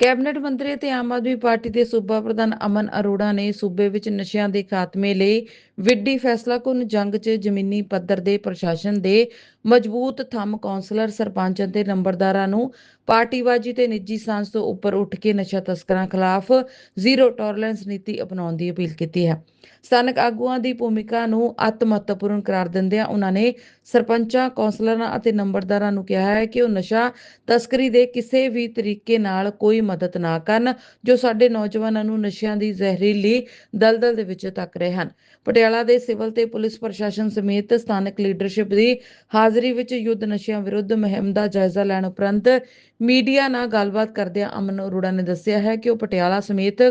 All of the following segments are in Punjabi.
ਕੈਬਨਿਟ ਮੰਤਰੀ ਅਤੇ ਆਮ ਆਦਮੀ ਪਾਰਟੀ ਦੇ ਸੂਬਾ ਪ੍ਰਧਾਨ ਅਮਨ ਅਰੋੜਾ ਨੇ ਸੂਬੇ ਵਿੱਚ ਨਸ਼ਿਆਂ ਦੇ ਖਾਤਮੇ ਲਈ ਵਿੱਢੀ ਫੈਸਲਾਕੁੰਨ ਜੰਗ 'ਚ ਜ਼ਮੀਨੀ ਪੱਧਰ ਦੇ ਪ੍ਰਸ਼ਾਸਨ ਦੇ ਮਜ਼ਬੂਤ ਥੰਮ ਕੌਂਸਲਰ ਸਰਪੰਚ ਅਤੇ ਨੰਬਰਦਾਰਾਂ ਨੂੰ ਪਾਰਟੀਬਾਜ਼ੀ ਤੇ ਨਿੱਜੀ ਸਾਂਝ ਤੋਂ ਉੱਪਰ ਉੱਠ ਕੇ ਨਸ਼ਾ ਤਸਕਰਾਂ ਖਿਲਾਫ ਜ਼ੀਰੋ ਟੋਲਰੈਂਸ ਨੀਤੀ ਅਪਣਾਉਣ ਦੀ ਅਪੀਲ ਕੀਤੀ ਹੈ। ਸਥਾਨਕ ਆਗੂਆਂ ਦੀ ਭੂਮਿਕਾ ਨੂੰ ਅਤ ਮਹੱਤਵਪੂਰਨ ਕਰਾਰ ਦਿੰਦਿਆਂ ਉਹਨਾਂ ਨੇ ਸਰਪੰਚਾਂ, ਕੌਂਸਲਰਾਂ ਅਤੇ ਨੰਬਰਦਾਰਾਂ ਨੂੰ ਕਿਹਾ ਹੈ ਕਿ ਉਹ ਨਸ਼ਾ ਤਸਕਰੀ ਦੇ ਕਿਸੇ ਵੀ ਤਰੀਕੇ ਨਾਲ ਕੋਈ ਮਦਦ ਨਾ ਕਰਨ ਜੋ ਸਾਡੇ ਨੌਜਵਾਨਾਂ ਨੂੰ ਨਸ਼ਿਆਂ ਦੀ ਜ਼ਹਿਰੀਲੀ ਦਲਦਲ ਦੇ ਵਿੱਚ ਤੱਕ ਰਹੇ ਹਨ। ਪਟਿਆਲਾ ਪਟਿਆਲਾ ਦੇ ਸਿਵਲ ਤੇ ਪੁਲਿਸ ਪ੍ਰਸ਼ਾਸਨ ਸਮੇਤ ਸਥਾਨਕ ਲੀਡਰਸ਼ਿਪ ਦੀ ਹਾਜ਼ਰੀ ਵਿੱਚ ਯੁੱਧ ਨਸ਼ਿਆਂ ਵਿਰੁੱਧ ਮੁਹਿੰਮ ਦਾ ਜਾਇਜ਼ਾ ਲੈਣ ਉਪਰੰਤ ਮੀਡੀਆ ਨਾਲ ਗੱਲਬਾਤ ਕਰਦਿਆਂ ਅਮਨ ਅਰੋੜਾ ਨੇ ਦੱਸਿਆ ਹੈ ਕਿ ਉਹ ਪਟਿਆਲਾ ਸਮੇਤ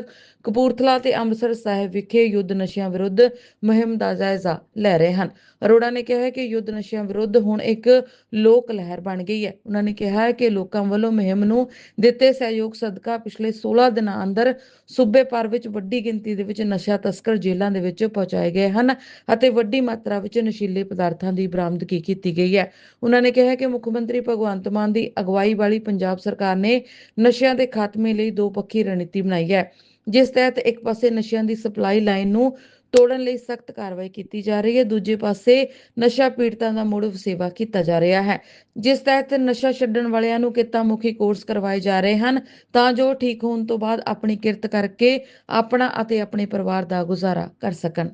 ਕਪੂਰਥਲਾ ਤੇ ਅੰਮ੍ਰਿਤਸਰ ਸਾਹਿਬ ਵਿਖੇ ਯੁੱਧ ਨਸ਼ਿਆਂ ਵਿਰੁੱਧ ਮੁਹਿੰਮ ਦਾ ਜਾਇਜ਼ਾ ਲੈ ਰਹੇ ਹਨ। ਅਰੋੜਾ ਨੇ ਕਿਹਾ ਹੈ ਕਿ ਯੁੱਧ ਨਸ਼ਿਆਂ ਵਿਰੁੱਧ ਹੁਣ ਇੱਕ ਲੋਕ ਲਹਿਰ ਬਣ ਗਈ ਹੈ। ਉਹਨਾਂ ਨੇ ਕਿਹਾ ਹੈ ਕਿ ਲੋਕਾਂ ਵੱਲੋਂ ਮੁਹਿੰਮ ਨੂੰ ਦਿੱਤੇ ਸਹਿਯੋਗ ਸਦਕਾ ਪਿਛਲੇ 16 ਦਿਨਾਂ ਅੰਦਰ ਸੂਬੇ ਭਰ ਵਿੱਚ ਵੱਡੀ ਗਿਣਤੀ ਦੇ ਵਿੱਚ ਨਸ਼ਾ ਤਸਕਰ ਜੇਲ੍ਹਾਂ ਦੇ ਵਿੱਚ ਪਹੁੰਚਾਏ ਗਏ ਹਨ ਅਤੇ ਵੱਡੀ ਮਾਤਰਾ ਵਿੱਚ ਨਸ਼ੀਲੇ ਪਦਾਰਥਾਂ ਦੀ ਬਰਾਮਦਗੀ ਕੀਤੀ ਗਈ ਹੈ। ਉਹਨਾਂ ਨੇ ਕਿਹਾ ਕਿ ਮੁੱਖ ਮੰਤਰੀ ਭਗਵੰਤ ਮਾਨ ਦੀ ਅਗਵਾਈ ਵਾਲੀ ਪੰਜਾਬ ਸਰਕਾਰ ਨੇ ਨਸ਼ਿਆਂ ਦੇ ਖਾਤਮੇ ਲਈ ਦੋ ਪੱਖੀ ਰਣਨੀਤੀ ਬਣਾਈ ਹੈ, ਜਿਸ ਤਹਿਤ ਇੱਕ ਪਾਸੇ ਨਸ਼ਿਆਂ ਦੀ ਸਪਲਾਈ ਲਾਈਨ ਨੂੰ ਤੋੜਨ ਲਈ ਸਖਤ ਕਾਰਵਾਈ ਕੀਤੀ ਜਾ ਰਹੀ ਹੈ, ਦੂਜੇ ਪਾਸੇ ਨਸ਼ਾ ਪੀੜਤਾਂ ਦਾ ਮੁੜ ਵਸੇਵਾ ਕੀਤਾ ਜਾ ਰਿਹਾ ਹੈ, ਜਿਸ ਤਹਿਤ ਨਸ਼ਾ ਛੱਡਣ ਵਾਲਿਆਂ ਨੂੰ ਕਿੱਤਾ ਮੁਖੀ ਕੋਰਸ ਕਰਵਾਏ ਜਾ ਰਹੇ ਹਨ, ਤਾਂ ਜੋ ਠੀਕ ਹੋਣ ਤੋਂ ਬਾਅਦ ਆਪਣੀ ਕਿਰਤ ਕਰਕੇ ਆਪਣਾ ਅਤੇ ਆਪਣੇ ਪਰਿਵਾਰ ਦਾ ਗੁਜ਼ਾਰਾ ਕਰ ਸਕਣ।